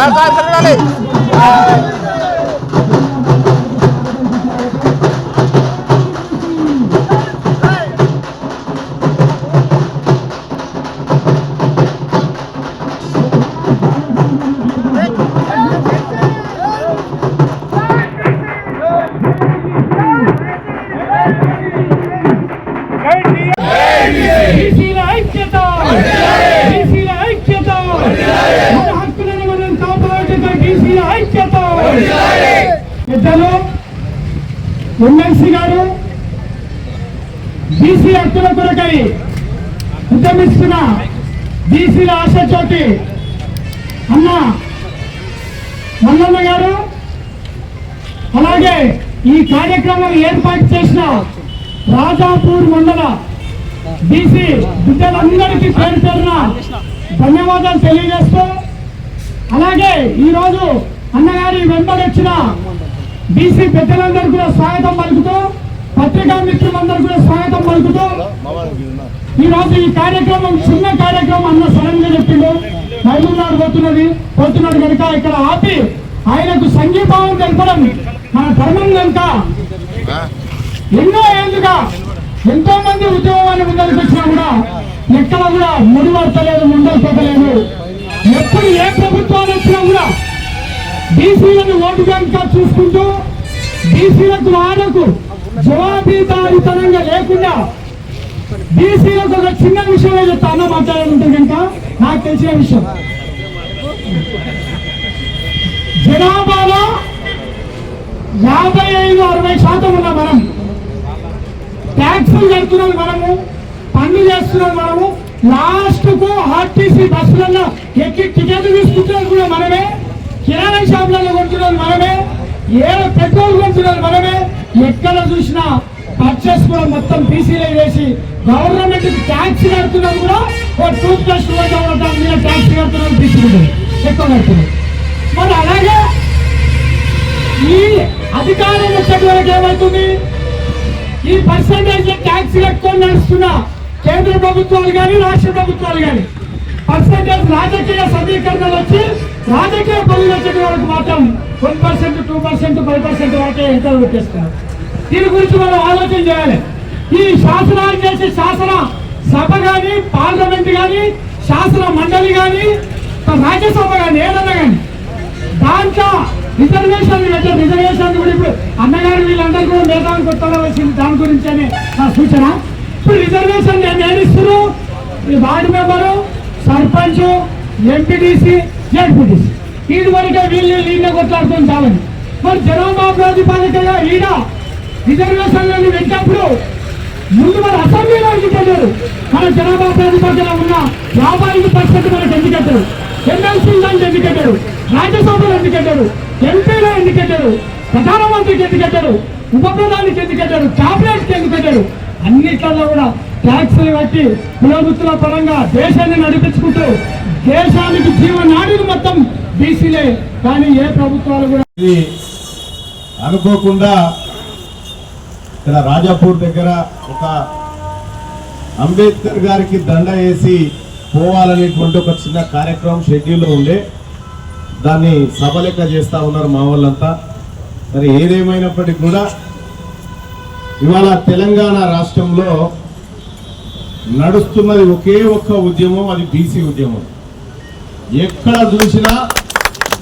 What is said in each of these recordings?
Sir sir చూడాలి బీసీల ఐక్యత బీసీల ఐక్యత మన హక్కులను మనం కాపాడుతున్న బీసీల ఐక్యత. పెద్దలు ఎమ్మెల్సీ గారు బీసీ హక్కుల కొరకై ఉద్యమిస్తున్న బీసీల ఆశ జ్యోతి అన్న మల్లన్న గారు అలాగే ఈ కార్యక్రమం ఏర్పాటు చేసిన రాజాపూర్ మండల బీసీ బిడ్డలందరికీ పేరు పేరున ధన్యవాదాలు తెలియజేస్తూ అలాగే ఈరోజు అన్నగారి వెంబడొచ్చిన బీసీ పెద్దలందరూ కూడా స్వాగతం పలుకుతూ పత్రికా మిత్రులందరూ కూడా స్వాగతం పలుకుతూ ఈ రోజు ఈ కార్యక్రమం చిన్న కార్యక్రమం అన్న సడన్గా చెప్పిండు. మైలూరునాడు పోతున్నది పోతున్నాడు కనుక ఇక్కడ ఆపి ఆయనకు సంఘీభావం తెలపడం మన ధర్మం కనుక. ఎన్నో ఏళ్ళుగా ఎంతో మంది ఉద్యోగాన్ని ముందరికి వచ్చినా కూడా ఎక్కడ కూడా ముడి పడతలేదు ముందరు పెట్టలేదు ఎప్పుడు ఏ ప్రభుత్వాలు వచ్చినా కూడా బీసీలను ఓటు బ్యాంక్గా చూసుకుంటూ బీసీలకు వాడకు జవాబీదారితనంగా లేకుండా బీసీలకు ఒక చిన్న విషయం ఏదో తాను మాట్లాడాలంటే కనుక నాకు తెలిసిన విషయం. జనాభాలో యాభై ఐదు అరవై శాతం ఉన్న మనం. ట్యాక్సులు కడుతున్నది మనము పన్ను చేస్తున్నది మనము లాస్ట్కు ఆర్టీసీ బస్సులలో ఎక్కి టికెట్ తీసుకుంటున్నారు కూడా మనమే. కిరాణా షాపులలో కొంటున్నారు మనమే. ఏ పెట్రోల్ కొంటున్నారు మనమే. ఎక్కడ చూసినా పర్చేస్ కూడా మొత్తం బీసీలో వేసి గవర్నమెంట్ ట్యాక్స్ కడుతున్నారు కూడా ఓ టూత్ బ్రష్ మీద ట్యాక్స్ కడుతున్నారు బీసీలు ఎక్కువ కడుతున్నారు మరి అలాగే ఈ అధికారం వచ్చేటి వరకు ఏమవుతుంది? ఈ పర్సంటేజ్ ట్యాక్స్ కట్టుకొని నడుస్తున్న కేంద్ర ప్రభుత్వాలు కానీ రాష్ట్ర ప్రభుత్వాలు కానీ పర్సంటేజ్ రాజకీయ సమీకరణలు వచ్చి రాజకీయ పనులు వచ్చే వరకు మాత్రం one percent two percent five percent వరకే ఎంతలు పెట్టేస్తున్నారు. దీని గురించి మనం ఆలోచన చేయాలి. ఈ శాసనాలు చేసే శాసన సభ కానీ పార్లమెంట్ కానీ శాసన మండలి కానీ రాజ్యసభ కానీ ఏదన్నా కానీ దాంట్లో రిజర్వేషన్ పెట్టే రిజర్వేషన్ కూడా ఇప్పుడు అన్నగారు వీళ్ళందరూ కూడా మేధావి కొత్తగా వచ్చింది దాని గురించి అని నా సూచన. ఇప్పుడు రిజర్వేషన్ నేను ఏమిస్తున్నారు ఈ ward member sarpanch MPTC ZPTC. వీడి వరకే వీళ్ళు వీళ్ళే కొట్లాడుకొని చాలండి. మరి జనాభా ప్రాతిపదికగా ఈడ రిజర్వేషన్లను పెట్టినప్పుడు ముందు మన అసెంబ్లీలో ఎందుకు మన జనాభా ప్రాతిపదికన ఉన్న యాభై ఐదు పర్సెంట్ మనకు ఎందుకు పెట్టారు? ఎమ్మెల్సీలో ఎందుకు రాజ్యసభలో ఎందుకు ఎంపీలో ఎందుకు ప్రధానమంత్రికి ఎందుకు ఉప ప్రధానికి ఎందుకు క్యాబినెట్కి ఎందుకు అన్నిట్లలో కూడా ట్యాక్సులు కట్టి కులవృత్తుల పరంగా దేశాన్ని నడిపించుకుంటూ దేశానికి జీవనాడిని మొత్తం బీసీలే. కానీ ఏ ప్రభుత్వాలు కూడా ఇది అనుకోకుండా ఇక్కడ రాజాపూర్ దగ్గర ఒక అంబేద్కర్ గారికి దండ వేసి పోవాలనేటువంటి ఒక చిన్న కార్యక్రమం షెడ్యూల్లో ఉండే. దాన్ని సభ లెక్క చేస్తా ఉన్నారు మా వాళ్ళంతా. మరి ఏదేమైనప్పటికీ కూడా ఇవాళ తెలంగాణ రాష్ట్రంలో నడుస్తున్నది ఒకే ఒక్క ఉద్యమం అది బీసీ ఉద్యమం. ఎక్కడ చూసినా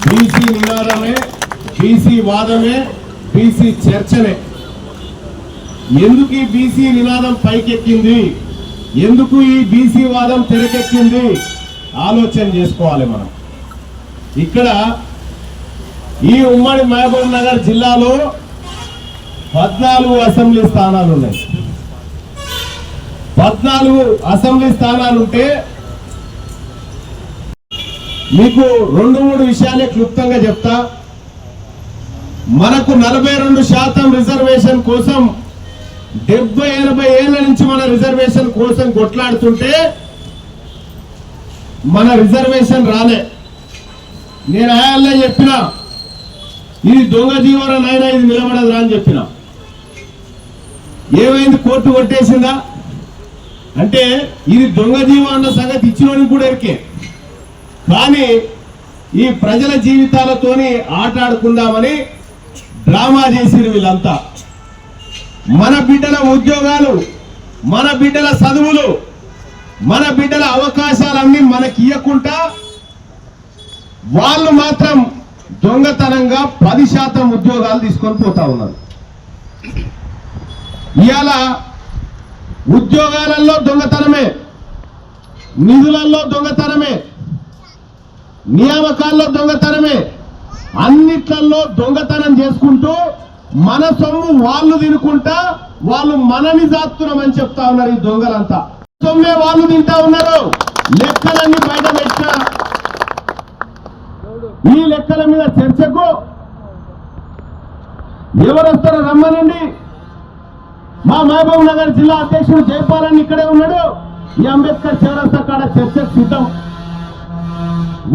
బీసీ నినాదమే బీసీ వాదమే బీసీ చర్చనే. ఎందుకు ఈ బీసీ నినాదం పైకెక్కింది? ఎందుకు ఈ బీసీ వాదం తెరకెక్కింది? ఆలోచన చేసుకోవాలి మనం. ఇక్కడ ఈ ఉమ్మడి మహబూబ్ నగర్ జిల్లాలో పద్నాలుగు అసెంబ్లీ స్థానాలు ఉన్నాయి. పద్నాలుగు అసెంబ్లీ స్థానాలు ఉంటే మీకు రెండు మూడు విషయాలే క్లుప్తంగా చెప్తా. మనకు నలభై రెండు శాతం రిజర్వేషన్ కోసం డెబ్బై ఎనభై ఏళ్ళ నుంచి మన రిజర్వేషన్ కోసం కొట్లాడుతుంటే మన రిజర్వేషన్ రాలే. నేను ఆయాల్లో చెప్పిన ఇది దొంగ జీవన నాయన ఇది నిలబడదురా అని చెప్పిన. ఏమైంది? కోర్టు కొట్టేసిందా? అంటే ఇది దొంగ జీవం అన్న సంగతి ఇచ్చినోడికి కూడా ఎరికే కానీ ఈ ప్రజల జీవితాలతోని ఆట ఆడుకుందామని డ్రామా చేసిరు వీళ్ళంతా. మన బిడ్డల ఉద్యోగాలు మన బిడ్డల చదువులు మన బిడ్డల అవకాశాలన్నీ మనకి ఇవ్వకుండా వాళ్ళు మాత్రం దొంగతనంగా పది శాతం ఉద్యోగాలు తీసుకొని పోతా ఉన్నారు. ఇవాళ ఉద్యోగాలలో దొంగతనమే నిధులలో దొంగతనమే నియామకాల్లో దొంగతనమే అన్నిట్లలో దొంగతనం చేసుకుంటూ మన సొమ్ము వాళ్ళు తినుకుంటా వాళ్ళు మనని జాతున్నామని చెప్తా ఉన్నారు ఈ దొంగలంతా. సొమ్మే వాళ్ళు తింటా ఉన్నారు. లెక్కలన్నీ బయట పెట్టిన ఈ లెక్కల మీద చర్చకు ఎవరొస్తారో రమ్మనండి. మా మహబూబ్ నగర్ జిల్లా అధ్యక్షుడు జైపాలన్ ఇక్కడే ఉన్నాడు. ఈ అంబేద్కర్ చౌరస్తా కాడ చర్చకు సిద్ధం.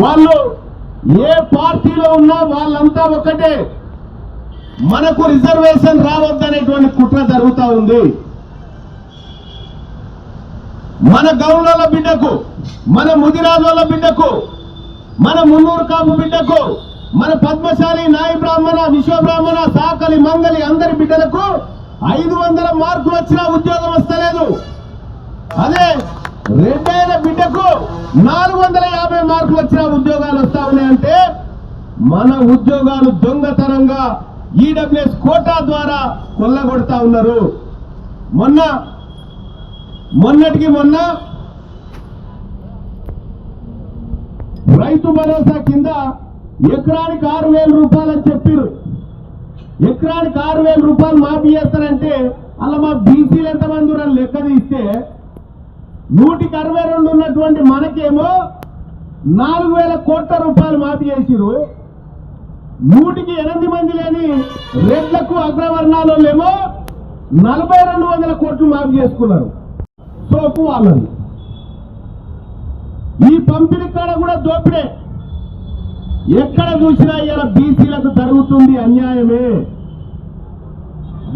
వాళ్ళు ఏ పార్టీలో ఉన్నా వాళ్ళంతా ఒకటే. మనకు రిజర్వేషన్ రావద్దనేటువంటి కుట్ర జరుగుతా ఉంది. మన గౌరవ బిడ్డకు మన ముదిరాజుల బిడ్డకు మన మున్నూరు కాపు బిడ్డకు మన పద్మశాలి నాయి బ్రాహ్మణ విశ్వ బ్రాహ్మణ సాకలి మంగలి అందరి బిడ్డలకు ఐదు వందల మార్కులు వచ్చినా ఉద్యోగం వస్తలేదు. అదే రెండైన బిడ్డకు నాలుగు వందల యాభై మార్కులు వచ్చిన ఉద్యోగాలు వస్తా ఉన్నాయంటే మన ఉద్యోగాలు దొంగతనంగా ఈడబ్ల్యూఎస్ కోటా ద్వారా కొల్లగొడతా ఉన్నారు. మొన్న మొన్నటికి మొన్న రైతు భరోసా కింద ఎకరానికి ఆరు వేల రూపాయలు చెప్పారు ఎకరానికి ఆరు వేల రూపాయలు మాఫీ చేస్తారంటే అలా మా బీసీలు ఎంతమంది ఉన్నారని లెక్క తీస్తే నూటికి అరవై రెండు ఉన్నటువంటి మనకేమో నాలుగు వేల కోట్ల రూపాయలు మాఫీ చేసిరు నూటికి ఎనిమిది మంది లేని రెడ్లకు అగ్రవర్ణాలలేమో నలభై రెండు వందల కోట్లు మాఫీ చేసుకున్నారు. సోపు వాళ్ళని ఈ పంపిణీ కాడ కూడా దోపిడే. ఎక్కడ చూసినా ఇలా బీసీలకు జరుగుతుంది అన్యాయమే.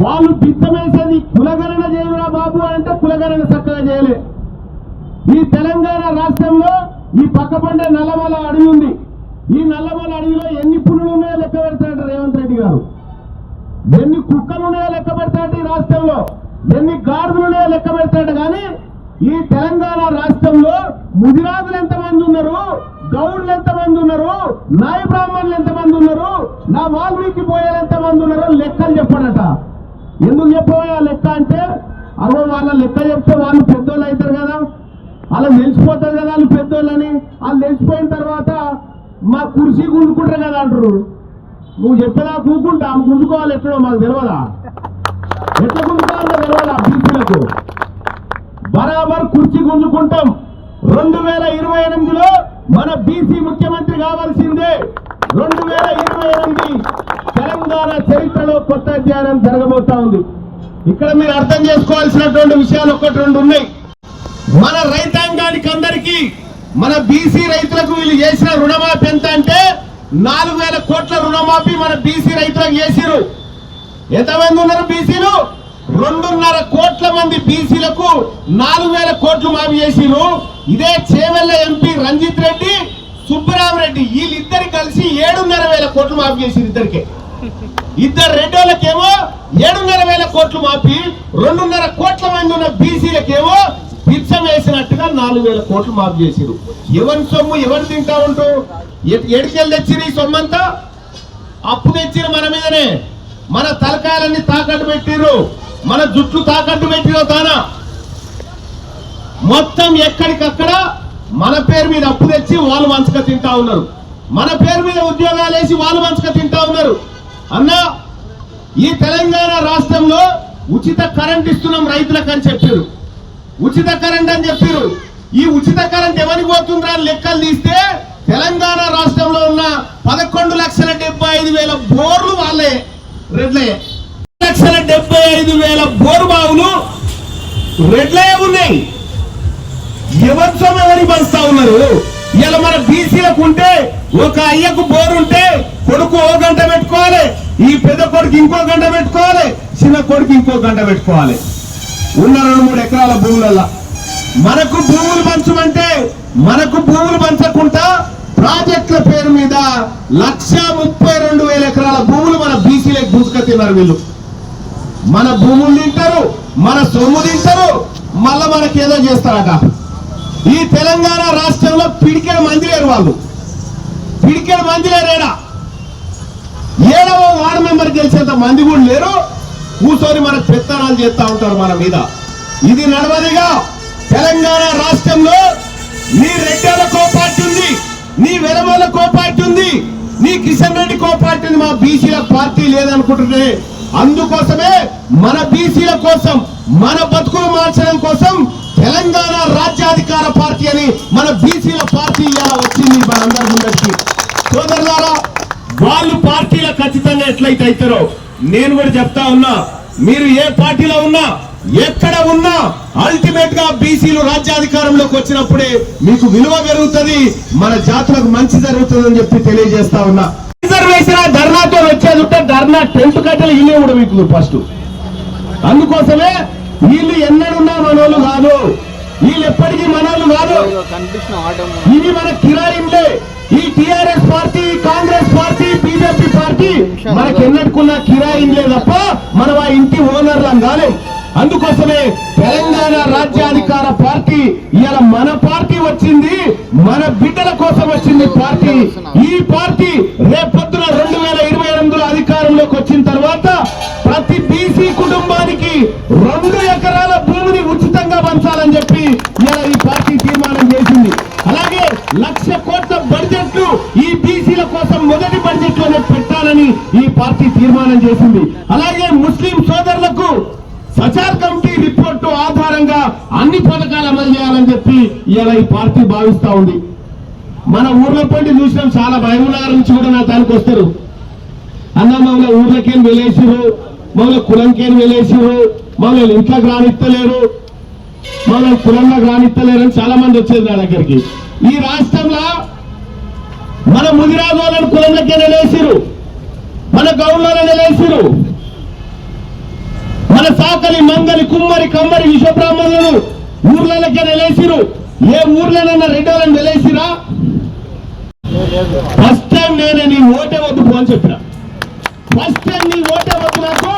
వాళ్ళు బిచ్చమేసేది కులగణన చేయరా బాబు అంటే కులగణన చక్కగా చేయలే. ఈ తెలంగాణ రాష్ట్రంలో ఈ పక్కపండే నల్లమల అడవి ఉంది. ఈ నల్లమల అడవిలో ఎన్ని పులులు ఉన్నాయో లెక్క పెడతాడు రేవంత్ రెడ్డి గారు. ఎన్ని కుక్కలు ఉన్నాయో లెక్క పెడతాడు ఈ రాష్ట్రంలో. ఎన్ని గాడిదలు ఉన్నాయో లెక్క పెడతాడు కానీ ఈ తెలంగాణ రాష్ట్రంలో ముదిరాజులు ఎంతమంది ఉన్నారు? గౌడ్లు ఎంతమంది ఉన్నారు నాయ బ్రాహ్మణులు ఎంతమంది ఉన్నారు నా వాల్మీకి పోయేలు ఎంతమంది ఉన్నారు లెక్కలు చెప్పడట ఎందుకు చెప్పబోయా లెక్క అంటే అగో వాళ్ళ లెక్క చెప్తే వాళ్ళు పెద్దోళ్ళు అవుతారు కదా. అలా తెలిసిపోతారు కదా వాళ్ళు పెద్దోళ్ళని. వాళ్ళు తెలిసిపోయిన తర్వాత మా కుర్చీ గుంజుకుంటారు కదా అంటారు. నువ్వు చెప్పేదా కూకుంటా? ఆమె గుంజుకోవాలి ఎక్కడో మాకు తెలియదా? ఎట్లా గుంజుకోవాలో తెలియదు అభ్యర్థులకు బరాబర్ కుర్చీ గుంజుకుంటాం. రెండు వేల ఇరవై ఎనిమిదిలో మన బీసీ ముఖ్యమంత్రి కావాల్సిందే. రెండు వేల ఇరవై ఎనిమిది తెలంగాణ చరిత్రలో కొత్త అధ్యయనం జరగబోతా ఉంది. ఇక్కడ మీరు అర్థం చేసుకోవాల్సినటువంటి విషయాలు ఒకటి రెండు ఉన్నాయి. మన రైతాంగానికి అందరికీ మన బీసీ రైతులకు వీళ్ళు చేసిన రుణమాఫీ ఎంత అంటే నాలుగు వేల కోట్ల రుణమాఫీ మన బీసీ రైతులకు చేసిరు ఎంతమంది ఉన్నారు బీసీలు? రెండున్నర కోట్ల మంది బీసీలకు నాలుగు వేల కోట్లు మాఫీ చేసిరు ఇదే చేవెళ్ళ ఎంపీ రంజిత్ రెడ్డి సుబ్బరామరెడ్డి వీళ్ళిద్దరు కలిసి ఏడున్నర వేల కోట్లు మాఫీ చేసిరు ఇద్దరికి. ఇద్దరు రెడ్డోళ్ళకేమో ఏడున్నర వేల కోట్లు మాపి రెండున్నర కోట్ల మంది ఉన్న బీసీలకేమో పిచ్చం వేసినట్టుగా నాలుగు వేల కోట్లు మాఫీ చేసిరు ఎవరి సొమ్ము ఎవరు తింటా ఉంటూ? ఎడికెళ్ళి తెచ్చిరు ఈ సొమ్మంతా? అప్పు తెచ్చిరు మన మీదనే. మన తలకాయలన్నీ తాకట్టు పెట్టిరు మన జుట్లు తాకట్టు పెట్టిరో తానా? మొత్తం ఎక్కడికక్కడ మన పేరు మీద అప్పు తెచ్చి వాళ్ళు మంచక తింటా ఉన్నారు. మన పేరు మీద ఉద్యోగాలు వేసి వాళ్ళు మంచక తింటా ఉన్నారు. అన్నా ఈ తెలంగాణ రాష్ట్రంలో ఉచిత కరెంట్ ఇస్తున్నాం రైతులకు అని చెప్పారు. ఉచిత కరెంట్ అని చెప్పారు. ఈ ఉచిత కరెంట్ ఎవరికి పోతుందా అని లెక్కలు తీస్తే తెలంగాణ రాష్ట్రంలో ఉన్న పదకొండు లక్షల డెబ్బై ఐదు వేల బోర్లు వాళ్ళే రెడ్లే. లక్షల డెబ్బై ఐదు వేల బోరు బావులు రెడ్లే ఉన్నాయి. ఎవరి సొమ్ము ఎవరి పంచుతా ఉన్నారు? ఇలా మన బీసీలకు ఉంటే ఒక అయ్యకు బోరుంటే కొడుకు ఓ గంట పెట్టుకోవాలి. ఈ పెద్ద కొడుకు ఇంకో గంట పెట్టుకోవాలి. చిన్న కొడుకు ఇంకో గంట పెట్టుకోవాలి. ఉన్న రెండు మూడు ఎకరాల భూములల్లా. మనకు భూములు పంచమంటే మనకు భూములు పంచకుండా ప్రాజెక్టుల పేరు మీద లక్ష ముప్పై రెండు వేల ఎకరాల భూములు మన బీసీలకు దూసుక తిన్నారు వీళ్ళు. మన భూములు తింటారు మన సొమ్ము తింటారు మళ్ళా మనకేదో చేస్తారట. ఈ తెలంగాణ రాష్ట్రంలో పిడికెడు మంది లేరు వాళ్ళు. పిడికెడు మంది లేరేడా ఏడవ వార్డు మెంబర్ గెలిచేంత మంది కూడా లేరు. కూర్చొని మనకు పెత్తనాలు చేస్తా ఉంటారు మన మీద. ఇది నడవదిగా. తెలంగాణ రాష్ట్రంలో నీ రెడ్డల కోపార్టీ ఉంది నీ వెలమల కోపార్టీ ఉంది నీ కిషన్ రెడ్డి కోపార్టీ ఉంది మా బీసీల పార్టీ లేదనుకుంటుంటే అందుకోసమే మన బీసీల కోసం మన బతుకులు మార్చడం కోసం తెలంగాణ రాజ్యాధికార పార్టీ అని మన బీసీల పార్టీ ఇలా వచ్చింది మనందరి ముందరికి. సోదరులారా వాళ్ళు పార్టీలో ఖచ్చితంగా ఎట్లయితే అవుతారో నేను కూడా చెప్తా ఉన్నా మీరు ఏ పార్టీలో ఉన్నా ఎక్కడ ఉన్నా అల్టిమేట్గా బీసీలు రాజ్యాధికారంలోకి వచ్చినప్పుడే మీకు విలువ పెరుగుతుంది మన జాతులకు మంచి జరుగుతుందని చెప్పి తెలియజేస్తా ఉన్నా. రిజర్వేషన్ ధర్నాతో వచ్చేది ఉంటే ధర్నా టెంట్ కట్టెలు ఇల్లే కూడా మీకు ఫస్ట్. అందుకోసమే వీళ్ళు ఎన్నడున్నా మనోళ్ళు కాదు. వీళ్ళు ఎప్పటికీ మనోళ్ళు కాదు. ఇది మన కిరాయింలే ఈ TRS party Congress party BJP party మనకి ఎన్నడుకున్న కిరాయింలే తప్ప మనం ఆ ఇంటి ఓనర్లం కాలేం. అందుకోసమే తెలంగాణ రాజ్యాధికార పార్టీ ఇవాళ మన పార్టీ వచ్చింది మన బిడ్డల కోసం వచ్చింది పార్టీ. ఈ పార్టీ రేపొద్దున రెండు వేల ఇరవై ఎనిమిదిలో అధికారంలోకి వచ్చిన తర్వాత ప్రతి బీసీ కుటుంబానికి రెండు ఎకరాల భూమిని ఉచితంగా పంచాలని చెప్పి ఇలా ఈ పార్టీ తీర్మానం చేసింది అలాగే లక్ష కోట్ల బడ్జెట్లు ఈ బీసీల కోసం మొదటి బడ్జెట్లోనే పెట్టాలని ఈ పార్టీ తీర్మానం చేసింది. అలాగే ముస్లిం సోదరులకు సచార్ కమిటీ రిపోర్టు ఆధారంగా అన్ని పథకాలు అమలు చేయాలని చెప్పి ఇలా ఈ పార్టీ భావిస్తా ఉంది. మన ఊర్లో పండి చూసినాం చాలా భయమునగర్ నుంచి కూడా నా దానికి వస్తారు. అన్న మమ్మల్ని ఊర్లకేం వెళ్ళేసిరు మమ్మల్ని కులంకేం వెళ్ళేసిరు మమ్మల్ని ఇంట్లోకి రానిస్తలేరు మమ్మల్ని కులంలోకి రానిస్తలేరు అని చాలా మంది వచ్చేది నా దగ్గరికి. ఈ రాష్ట్రంలో మన ముదిరాజు వాళ్ళని కులంలోకే నిలేసిరు మన గౌన్లలో నిలేసిరు మన సాకలి మంగలి కుమ్మరి కమ్మరి విశ్వబ్రాహ్మణులను ఊర్లకే నిలేసిరు ఏ ఊర్లోనన్నా రెండోళ్ళని నిలేసిరా ఫస్ట్ టైం నేను నీ ఓటే వద్దు పో అని చెప్పిన. ఫస్ట్ టైం నీ ఓటే వద్దు నాకు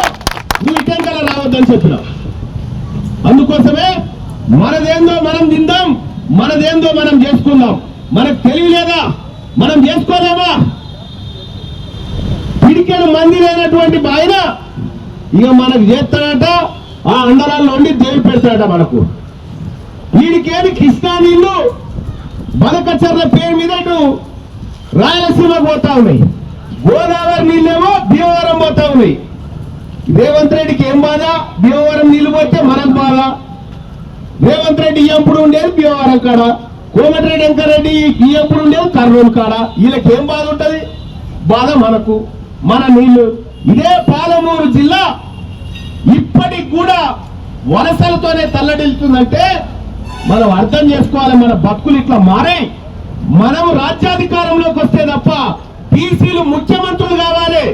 నువ్వు ఇటెంకల రావద్దని చెప్పిన. అందుకోసమే మనదేందో మనం తిందాం. మనదేందో మనం చేసుకుందాం. మనకు తెలియలేదా? మనం చేసుకోలేమా? పిడికెడు మంది లేనటువంటి ఆయన ఇక మనకు చేస్తాడట ఆ అండరాల్లో ఉండి దేవి పెడతాడట మనకు. వీడికేమి కృష్ణా నీళ్ళు బదకచర్ల పేరు మీద రాయలసీమ పోతా ఉన్నాయి. గోదావరి నీళ్ళేమో భీమవరం పోతా ఉన్నాయి. రేవంత్ రెడ్డికి ఏం బాధ? భీమవరం నీళ్ళు పోతే మనకు బాధ. రేవంత్ రెడ్డి ఎప్పుడు ఉండేది? భీమవరం కాడ. కోమటిరెడ్డి వెంకరెడ్డి ఎప్పుడు ఉండేది? కర్నూలు కాడ. వీళ్ళకి ఏం బాధ ఉంటుంది? బాధ మనకు. మన నీళ్ళు ఇదే పాలమూరు జిల్లా ఇప్పటికి కూడా వలసలతోనే తల్లడిల్తుందంటే మనం అర్థం చేసుకోవాలి మన బతుకులు ఇట్లా మారాయి. మనం రాజ్యాధికారంలోకి వస్తే తప్ప టీసీలు ముఖ్యమంత్రులు కావాలి.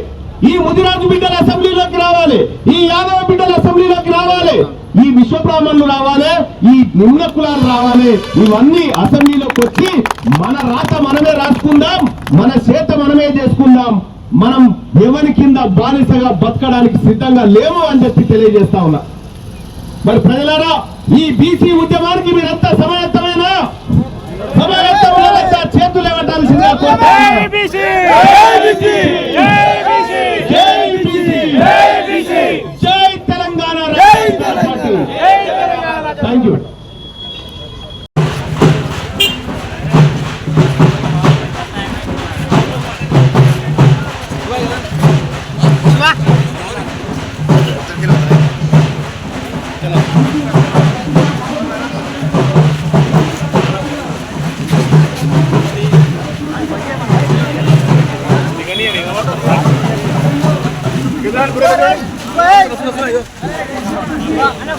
ఈ ముదిరాజు బిడ్డల అసెంబ్లీలోకి రావాలి. ఈ యాదవ బిడ్డల అసెంబ్లీలోకి రావాలి. ఈ విశ్వబ్రాహ్మణులు రావాలి ఈ నిమ్న కులాలు రావాలి. ఇవన్నీ అసెంబ్లీలోకి వచ్చి మన రాత మనమే రాసుకుందాం మన చేత మనమే చేసుకుందాం. మనం ఎవరి కింద బానిసగా బతకడానికి సిద్ధంగా లేము అని చెప్పి తెలియజేస్తా ఉన్నా. మరి ప్రజలారా ఈ బీసీ ఉద్యమానికి మీరంతా సమాయత్తమైనా సమాయత్తం చేతులు ఇవ్వటాల్సిందే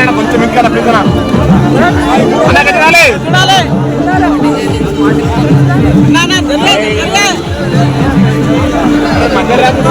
అన్న కొంచెం ఇంకా ప్లీజ్ అన్న కట్టాలి అరే చేతులు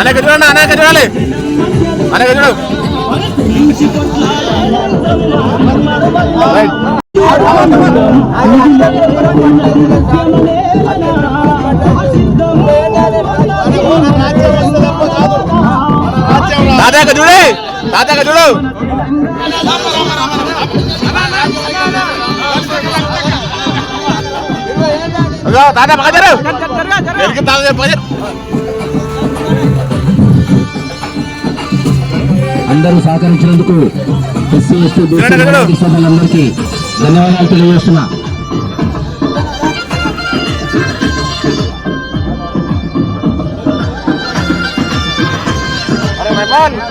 అనేక చూడండి అన్నకి చూడాలి? అన్నకి చూడు. రైట్. తాతయ్య చూడు. తాతయ్య చూడు. తాతయ్య పక్కజరు అందరూ సహకరించినందుకు ఎస్సీ ఎస్టీ బీసీ చూడండి, చూడండి. మైనారిటీ సోదరులందరికీ ధన్యవాదాలు తెలియజేస్తున్నా. Jalan.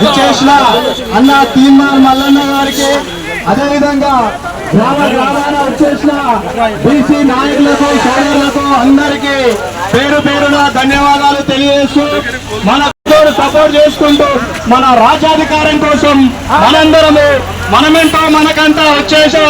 విచ్చేసిన అన్న తీర్మాన్ మల్లన్న గారికి అదేవిధంగా గ్రామ గ్రామాన వచ్చేసిన బీసీ నాయకులకు సోదరులకు అందరికీ పేరు పేరున ధన్యవాదాలు తెలియజేస్తూ మన సపోర్ట్ చేసుకుంటూ మన రాజ్యాధికారం కోసం మనందరము మనమెంటో మనకంతా వచ్చేసే.